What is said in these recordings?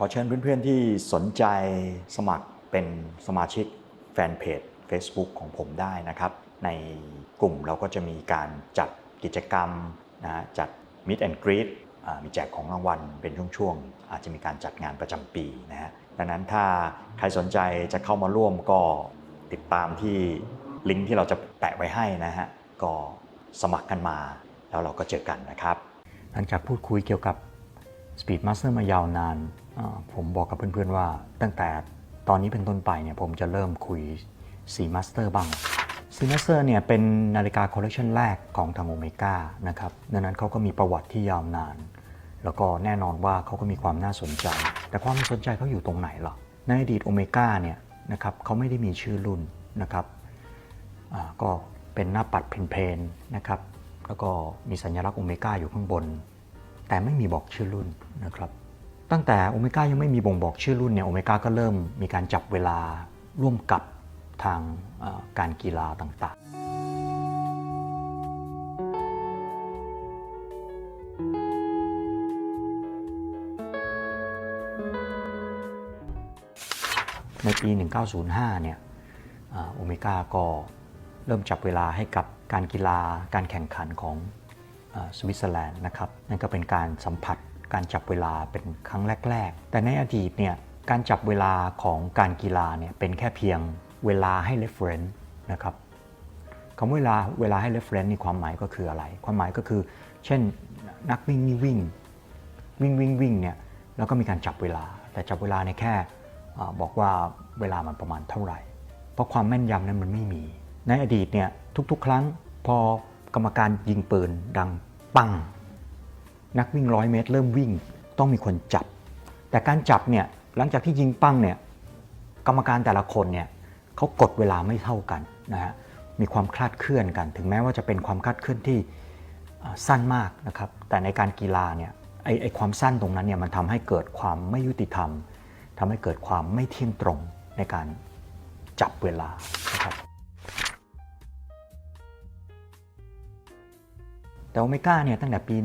ขอเชิญเพื่อนๆที่สนใจสมัครเป็นสมาชิกแฟนเพจ Facebook ของผมได้นะครับ ในกลุ่มเราก็จะมีการจัดกิจกรรมนะจัด Meet and Greet มีแจกของรางวัลเป็นช่วงๆ อาจจะมีการจัดงานประจำปีนะฮะดังนั้นถ้าใครสนใจจะเข้ามาร่วมก็ติดตามที่ลิงก์ที่เราจะแปะไว้ให้นะฮะก็สมัครกันมาแล้วเราก็เจอกันนะครับ หลังจากพูดคุยเกี่ยวกับ Speed Master มายาวนาน ผมบอกกับเพื่อนๆว่า ตั้งแต่ตอนนี้เป็นต้นไปเนี่ยผมจะเริ่มคุย C Master บ้าง C Master เนี่ยเป็นนาฬิกาคอลเลคชันแรกของทางโอเมก้านะครับดังนั้นเขาก็มีประวัติที่ยาวนาน แล้วก็แน่นอนว่าเขาก็มีความน่าสนใจ แต่ความน่าสนใจเขาอยู่ตรงไหนล่ะในอดีตโอเมก้าเนี่ยนะครับเขาไม่ได้มีชื่อรุ่นนะครับก็เป็นหน้าปัดเพลนๆนะครับแล้วก็มีสัญลักษณ์โอเมก้าอยู่ข้างบน แต่ไม่มีบอกชื่อรุ่นนะครับตั้งแต่โอเมก้ายังไม่มีบ่งบอกชื่อรุ่นเนี่ยโอเมก้าก็เริ่มมีการจับเวลาร่วมกับทางการกีฬาต่างๆในปี 1905 เนี่ยอ่าโอเมก้าก็เริ่มจับเวลาให้กับการกีฬาการแข่งขันของ สวิตเซอร์แลนด์นะครับนั่นก็เป็นการสัมผัสการจับเวลาเป็นครั้งแรก ๆ แต่ในอดีตเนี่ยการจับเวลาของการกีฬาเนี่ยเป็นแค่เพียงเวลาให้ reference นะครับคำเวลาเวลาให้ reference นี่ความหมายก็คืออะไร ความหมายก็คือ เช่นนักวิ่งนี่วิ่งวิ่งวิ่งวิ่งเนี่ยแล้วก็มีการจับเวลา แต่จับเวลาเนี่ยแค่บอกว่าเวลามันประมาณเท่าไหร่ เพราะความแม่นยำนั้นมันไม่มี ในอดีตเนี่ยทุกๆ ครั้งพอกรรมการยิงปืนดัง ปัง นักวิ่งร้อยเมตร เริ่มวิ่งต้องมีคนจับ แต่การจับเนี่ยหลังจากที่ยิงปังเนี่ยกรรมการแต่ละคนเนี่ยเขากดเวลาไม่เท่ากันนะฮะมีความคลาดเคลื่อนกัน ถึงแม้ว่าจะเป็นความคลาดเคลื่อนที่สั้นมากนะครับแต่ในการกีฬาเนี่ยไอไอความสั้นตรงนั้นเนี่ยมันทำให้เกิดความไม่ยุติธรรมทำให้เกิดความไม่เที่ยงตรงในการจับเวลา แต่โอเมก้าเนี่ยตั้งแต่ปี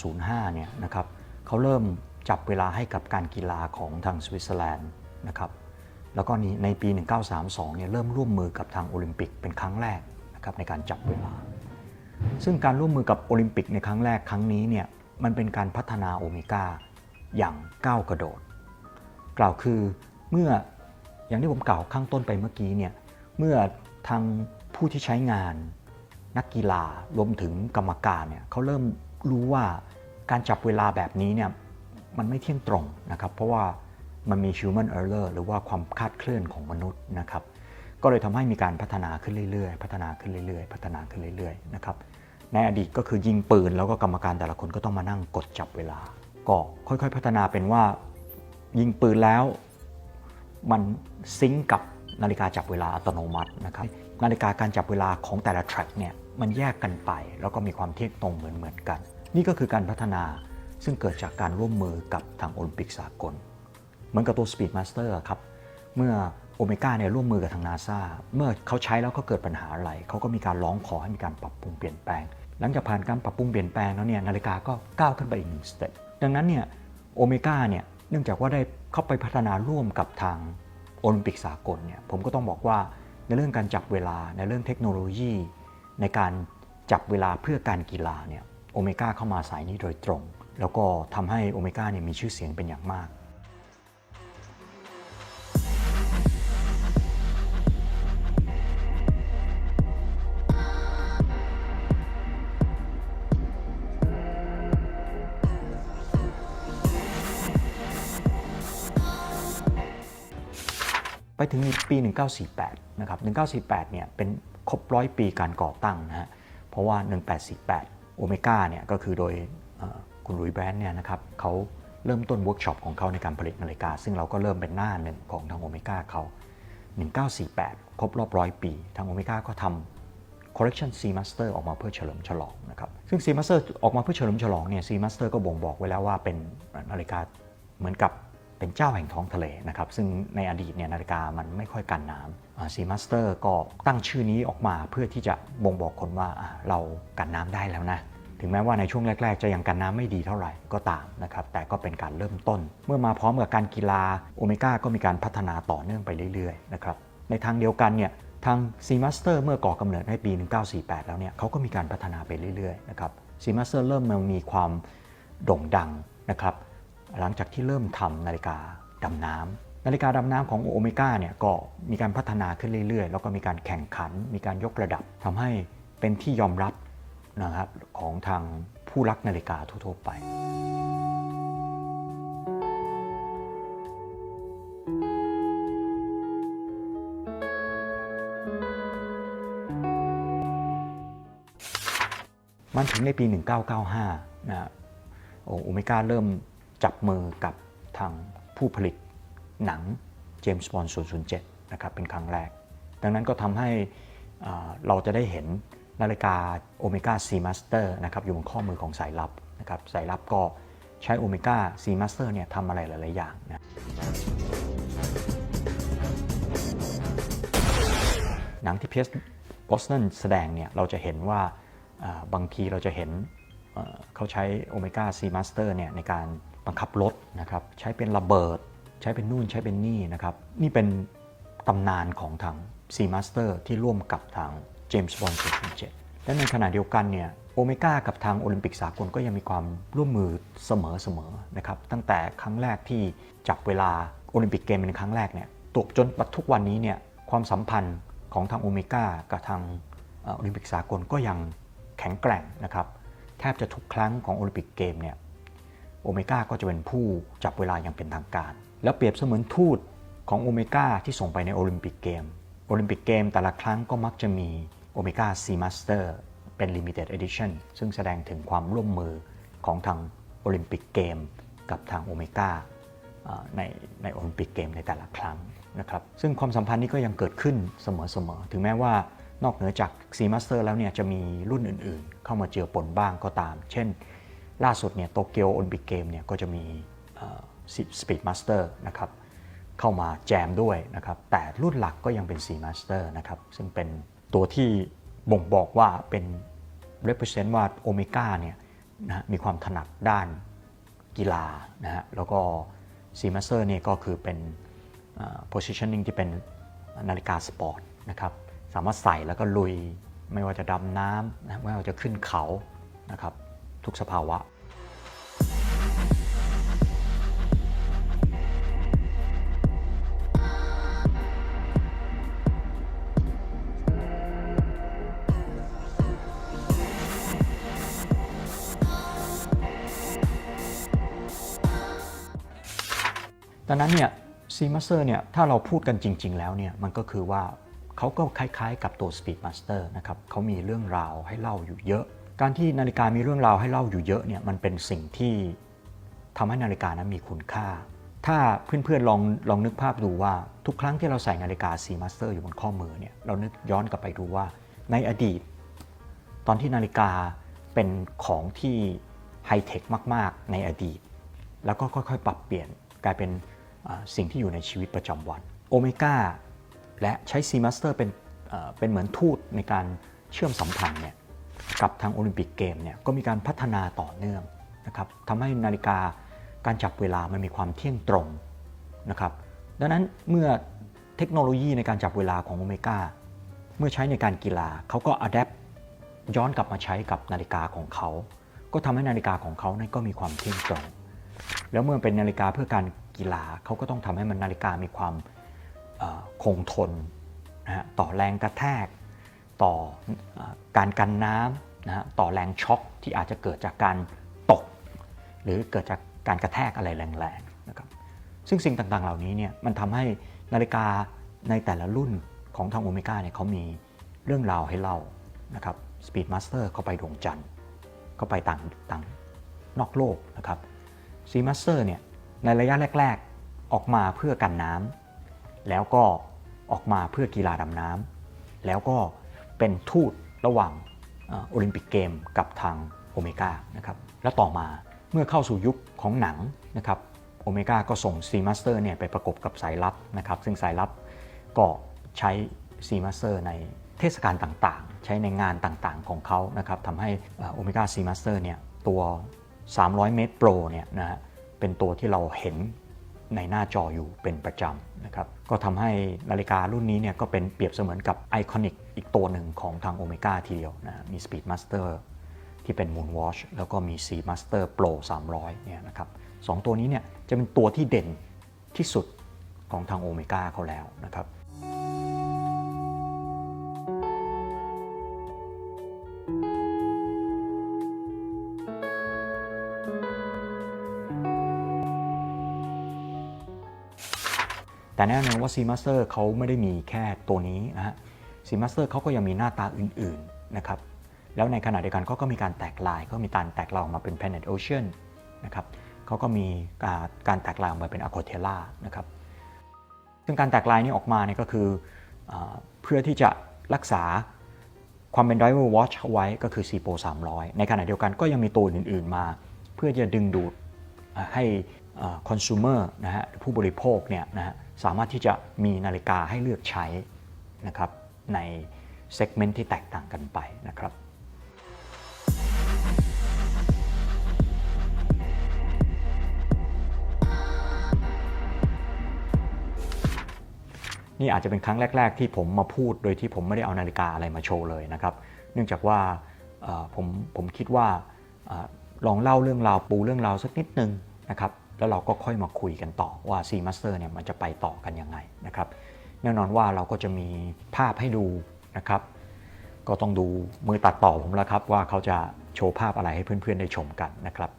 1905 เนี่ยนะครับเขาเริ่มจับเวลาให้กับการกีฬาของทางสวิตเซอร์แลนด์นะครับแล้วก็ในปี 1932 เนี่ยเริ่มร่วมมือกับทางโอลิมปิกเป็นครั้งแรกนะครับในการจับเวลา ซึ่งการร่วมมือกับโอลิมปิกในครั้งแรกครั้งนี้เนี่ยมันเป็นการพัฒนาโอเมก้าอย่างก้าวกระโดด กล่าวคือเมื่ออย่างที่ผมกล่าวข้างต้นไปเมื่อกี้เนี่ยเมื่อทางผู้ที่ใช้งาน นักกีฬารวมถึงกรรมการเนี่ยเขาเริ่มรู้ว่าการจับเวลาแบบนี้เนี่ยมันไม่เที่ยงตรงนะครับเพราะว่ามันมี human error หรือว่าความคลาดเคลื่อนของมนุษย์นะครับก็เลยทำให้มีการพัฒนาขึ้นเรื่อยๆ พัฒนาขึ้นเรื่อยๆ พัฒนาขึ้นเรื่อยๆนะครับในอดีตก็คือยิงปืนแล้วก็กรรมการแต่ละคนก็ต้องมานั่งกดจับเวลา ก็ค่อยๆ พัฒนาเป็นว่ายิงปืนแล้ว มันซิงกับ นาฬิกาจับเวลาอัตโนมัตินะครับนาฬิกาการจับเวลาของแต่ละแทร็กเนี่ยมันแยกกันไป แล้วก็มีความเที่ยงตรงเหมือนเหมือนๆกัน นี่ก็คือการพัฒนาซึ่งเกิดจากการร่วมมือกับทางโอลิมปิกสากล เหมือนกับตัว Speed Master ครับเมื่อโอเมก้าเนี่ยร่วมมือกับทางนาซาเมื่อเขาใช้แล้วเขาเกิดปัญหาอะไร เขาก็มีการร้องขอให้มีการปรับปรุงเปลี่ยนแปลง หลังจากผ่านการปรับปรุงเปลี่ยนแปลงแล้วเนี่ยนาฬิกาก็ก้าวขึ้นไปอีกหนึ่งสเต็ปดังนั้นเนี่ยโอเมก้าเนี่ยเนื่องจากว่าได้เข้าไปพัฒนาร่วมกับทาง โอลิมปิกสากลเนี่ยผมก็ต้องบอกว่าในเรื่องการจับเวลาในเรื่องเทคโนโลยี ในการจับเวลาเพื่อการกีฬาเนี่ยโอเมก้าเข้ามาสายนี้โดยตรง แล้วก็ทำให้โอเมก้าเนี่ยมีชื่อเสียงเป็นอย่างมาก ไปถึงปี 1948 นะครับ 1948 เนี่ยเป็นครบร้อยปีการก่อตั้งนะฮะ เพราะว่า 1848 โอเมก้าเนี่ยก็คือโดยคุณลุยแบรนด์เนี่ยนะครับเขาเริ่มต้นเวิร์กช็อปของเขาในการผลิตนาฬิกา ซึ่งเราก็เริ่มเป็นหน้าหนึ่งของทางโอเมก้าเขา 1948 ครบรอบร้อยปี ทางโอเมก้าก็ทำ Collection C Master ออกมาเพื่อเฉลิมฉลองนะครับ ซึ่ง C Master ออกมาเพื่อเฉลิมฉลองเนี่ย C Master ก็บ่งบอกไว้แล้วว่าเป็นนาฬิกาเหมือนกับ เป็นเจ้าแห่งท้องทะเลนะครับซึ่งในอดีตเนี่ยนาฬิกามันไม่ค่อยกันน้ำ C Master ก็ตั้งชื่อนี้ออกมาเพื่อที่จะบ่งบอกคนว่าเรากันน้ำได้แล้วนะถึงแม้ว่าในช่วงแรก ๆ จะยังกันน้ำไม่ดีเท่าไหร่ก็ตามนะครับ แต่ก็เป็นการเริ่มต้น เมื่อมาพร้อมกับการกีฬาโอเมก้าก็มีการพัฒนาต่อเนื่องไปเรื่อยๆนะครับ ในทางเดียวกันเนี่ยทาง C Master เมื่อก่อกำเนิดในปี 1948 แล้วเนี่ยเขาก็มีการพัฒนาไปเรื่อยๆนะครับ C Master เริ่มมามีความโด่งดังนะครับ หลังจากที่เริ่มทำนาฬิกาดำน้ำนาฬิกาดำน้ำของโอเมก้าเนี่ยก็มีการพัฒนาขึ้นเรื่อยๆ แล้วก็มีการแข่งขัน มีการยกระดับทำให้เป็นที่ยอมรับนะครับของทางผู้รักนาฬิกาทั่วๆไปมันถึงในปี 1995 นะฮะโอเมก้าเริ่ม จับมือกับทางผู้ผลิตหนังเจมส์บอนด์007 นะครับเป็นครั้งแรก ดังนั้นก็ทำให้เราจะได้เห็นนาฬิกาโอเมก้า C Master นะครับอยู่บนข้อมือของสายลับนะครับสายลับก็ใช้โอเมก้า C Master เนี่ยทำอะไรหลาย ๆ อย่างนะหนังที่เพียสบอสตันแสดงเนี่ยเราจะเห็นว่าบางทีเราจะเห็นเอ่อเขาใช้โอเมก้าซีมาสเตอร์เนี่ยในการ บังคับรถนะครับใช้เป็นระเบิด ใช้เป็นนู่นใช้เป็นนี่นะครับนี่เป็นตำนานของทาง C Master ที่ร่วมกับทาง James Bond 007และในขณะเดียวกันเนี่ยโอเมก้ากับทางโอลิมปิกสากลก็ยังมีความร่วมมือเสมอๆนะครับตั้งแต่ครั้งแรกที่จับเวลาโอลิมปิกเกมเป็นครั้งแรกเนี่ยตกจนปัจทุกวันนี้เนี่ยความสัมพันธ์ของทางโอเมก้ากับทางโอลิมปิกสากลก็ยังแข็งแกร่งนะครับแทบจะทุกครั้งของโอลิมปิกเกมเนี่ย โอเมก้าก็จะเป็นผู้จับเวลาอย่างเป็นทางการ แล้วเปรียบเสมือนทูตของโอเมก้าที่ส่งไปในโอลิมปิกเกม โอลิมปิกเกมแต่ละครั้งก็มักจะมีโอเมก้าซีมาสเตอร์เป็น Limited Edition ซึ่งแสดงถึงความร่วมมือของทางโอลิมปิกเกมกับทางโอเมก้าในในโอลิมปิกเกมในแต่ละครั้งนะครับซึ่งความสัมพันธ์นี้ก็ยังเกิดขึ้นเสมอๆ ถึงแม้ว่านอกเหนือจากซีมาสเตอร์แล้วเนี่ยจะมีรุ่นอื่นๆ เข้ามาเจือปนบ้างก็ตาม เช่น ล่าสุดเนี่ยโตเกียวโอลิมปิกเกมเนี่ยก็จะมีสปีดมาสเตอร์นะครับเข้ามาแจมด้วยนะครับ แต่รุ่นหลักก็ยังเป็น C Master นะครับ ซึ่งเป็นตัวที่บ่งบอกว่าเป็น represent ว่าโอเมก้าเนี่ยนะมีความถนัดด้านกีฬานะฮะแล้วก็ C Master เนี่ยก็คือเป็น positioning ที่เป็นนาฬิกาสปอร์ตนะครับสามารถใส่แล้วก็ลุยไม่ว่าจะดำน้ำนะไม่ว่าจะขึ้นเขานะครับ ทุกสภาวะดังนั้นเนี่ยซีมาสเตอร์เนี่ยถ้าเราพูดกันจริง ๆ แล้วเนี่ยมันก็คือว่าเขาก็คล้าย ๆ กับตัว Speed Master นะครับเขามีเรื่องราวให้เล่าอยู่เยอะ การที่นาฬิกามีเรื่องราวให้เล่าอยู่เยอะเนี่ยมันเป็นสิ่งที่ทำให้นาฬิกานั้นมีคุณค่า ถ้าเพื่อนๆลองลองนึกภาพดูว่าทุกครั้งที่เราใส่นาฬิกา C Master อร์อยู่บนข้อมือเนี่ยเรานึกย้อนกลับไปดูว่าในอดีต ตอนที่นาฬิกาเป็นของที่ไฮเทคมาก ๆ ในอดีต แล้วก็ค่อยๆ ปรับเปลี่ยนกลายเป็นสิ่งที่อยู่ในชีวิตประจำวันโอเมก้าและใช้ C Master เป็นเป็นเหมือนทูตในการเชื่อมสัมพันธ์เนี่ย กับทางโอลิมปิกเกมเนี่ยก็มีการพัฒนาต่อเนื่องนะครับทำให้นาฬิกาการจับเวลามันมีความเที่ยงตรงนะครับดังนั้นเมื่อเทคโนโลยีในการจับเวลาของโอเมก้าเมื่อใช้ในการกีฬาเขาก็อัดแอปย้อนกลับมาใช้กับนาฬิกาของเขา ก็ทำให้นาฬิกาของเขานั้นก็มีความเที่ยงตรง แล้วเมื่อเป็นนาฬิกาเพื่อการกีฬาเขาก็ต้องทำให้มันนาฬิกามีความคงทนนะฮะต่อแรงกระแทก ต่อการกันน้ำนะฮะต่อแรงช็อคที่อาจจะเกิดจากการตก หรือเกิดจากการกระแทกอะไรแรงๆนะครับซึ่งสิ่งต่างๆเหล่านี้เนี่ยมันทำให้นาฬิกาในแต่ละรุ่นของทางโอเมก้าเนี่ยเขามีเรื่องราวให้เล่านะครับ Speed Master เขาไปดวงจันทร์เขาไปต่างต่างนอกโลกนะครับ C Master เนี่ยในระยะแรก ๆออกมาเพื่อกันน้ำแล้วก็ออกมาเพื่อกีฬาดำน้ำแล้วก็ เป็นทูตระหว่างโอลิมปิกเกมกับทางโอเมก้านะครับแล้วต่อมาเมื่อเข้าสู่ยุคของหนังนะครับโอเมก้าก็ส่ง C Master เนี่ยไปประกบกับสายลับนะครับซึ่งสายลับก็ใช้ C Master ในเทศกาลต่างๆ ใช้ในงานต่างๆของเขานะครับทำให้โอเมก้าซีมาสเตอร์เนี่ยตัว 300 เมตรโปรเนี่ยนะฮะเป็นตัวที่เราเห็น ในหน้าจออยู่เป็นประจำนะครับก็ทำให้นาฬิการุ่นนี้เนี่ยก็เป็นเปรียบเสมือนกับไอคอนิกอีกตัวหนึ่งของทางโอเมก้าทีเดียวนะมี Speed Master ที่เป็น Moonwatch แล้วก็มี C Master Pro 300เนี่ยนะครับสองตัวนี้เนี่ยจะเป็นตัวที่เด่นที่สุดของทางโอเมก้าเขาแล้วนะครับ แต่แน่นอนว่า C Master เขาไม่ได้มีแค่ตัวนี้นะฮะ C Master เขาก็ยังมีหน้าตาอื่นๆนะครับ แล้วในขณะเดียวกันเขาก็มีการแตกลายก็มีการแตกลายออกมาเป็น Planet Ocean นะครับเขาก็มีการแตกลายออกมาเป็น a q u a t e l l a นะครับ ซึ่งการแตกลายนี้ออกมาเนี่ยก็คืออเพื่อที่จะรักษาความเป็น Driver Watch เอาไว้ก็คือ C Pro 300 ในขณะเดียวกันก็ยังมีตัวอื่น ๆ มา เพื่อจะดึงดูดให้ คอน sumer นะฮะผู้บริโภคเนี่ยนะฮะสามารถที่จะมีนาฬิกาให้เลือกใช้นะครับในเซกเมนต์ที่แตกต่างกันไปนะครับนี่อาจจะเป็นครั้งแรก ๆ ที่ผมมาพูดโดยที่ผมไม่ได้เอานาฬิกาอะไรมาโชว์เลยนะครับ เนื่องจากว่าผมผมคิดว่าอลองเล่าเรื่องราวปูเรื่องราวสักนิดนึงนะครับ แล้วเราก็ค่อยมาคุยกันต่อว่า C Master เนี่ยมันจะไปต่อกันยังไงนะครับ แน่นอนว่าเราก็จะมีภาพให้ดูนะครับ ก็ต้องดูมือตัดต่อผมแล้วครับว่าเขาจะโชว์ภาพอะไรให้เพื่อนๆได้ชมกันนะครับ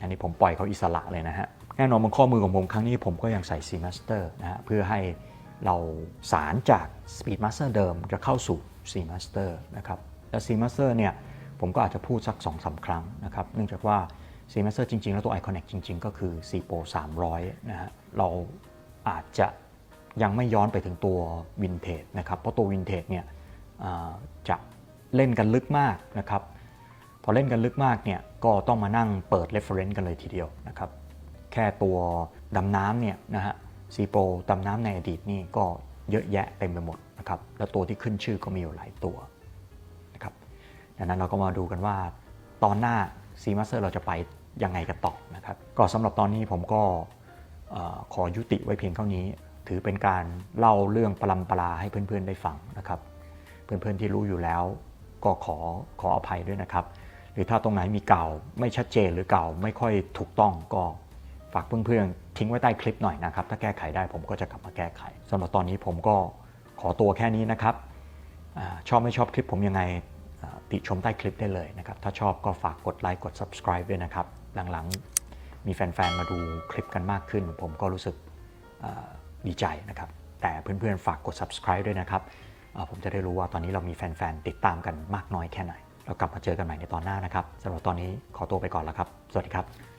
อันนี้ผมปล่อยเขาอิสระเลยนะฮะ แน่นอนบนข้อมือของผมครั้งนี้ผมก็ยังใส่ C Master นะฮะเพื่อให้เราสารจาก Speed Master เดิมจะเข้าสู่ C Master นะครับ และ C Master เนี่ยผมก็อาจจะพูดสัก2อสาครั้งนะครับ เนื่องจากว่า C Master จริง ๆ แล้วตัว Iconic จริง ๆ ก็คือ C p o 300 นะฮะ เราอาจจะยังไม่ย้อนไปถึงตัววินเทจนะครับ เพราะตัววินเทจเนี่ยจะเล่นกันลึกมากนะครับ พอเล่นกันลึกมากเนี่ยก็ต้องมานั่งเปิด reference กันเลยทีเดียวนะครับ แค่ตัวดำน้ำเนี่ยนะฮะซีโปรดำน้ำในอดีตนี่ก็เยอะแยะเต็มไปหมดนะครับ แล้วตัวที่ขึ้นชื่อก็มีอยู่หลายตัวนะครับ ดังนั้นเราก็มาดูกันว่าตอนหน้า C Master เราจะไปยังไงกันต่อนะครับก็สำหรับตอนนี้ผมก็ขอยุติไว้เพียงเท่านี้ ถือเป็นการเล่าเรื่องปลำปลาให้เพื่อนๆได้ฟังนะครับ เพื่อนๆที่รู้อยู่แล้ว ก็ขอขออภัยด้วยนะครับ หรือถ้าตรงไหนมีเก่าไม่ชัดเจนหรือเก่าไม่ค่อยถูกต้องก็ฝากเพื่อนๆทิ้งไว้ใต้คลิปหน่อยนะครับ ถ้าแก้ไขได้ผมก็จะกลับมาแก้ไขสำหรับตอนนี้ผมก็ขอตัวแค่นี้นะครับอชอบไม่ชอบคลิปผมยังไง ติชมใต้คลิปได้เลยนะครับ ถ้าชอบก็ฝากกดไลค์กด subscribe ด้วยนะครับ หลังๆมีแฟนๆ มาดูคลิปกันมากขึ้น ผมก็รู้สึกดีใจนะครับ แต่เพื่อนๆ ฝากกด subscribe ด้วยนะครับ ผมจะได้รู้ว่าตอนนี้เรามีแฟนๆ ติดตามกันมากน้อยแค่ไหน เรากลับมาเจอกันใหม่ในตอนหน้านะครับสำหรับตอนนี้ขอตัวไปก่อนแล้วครับ สวัสดีครับ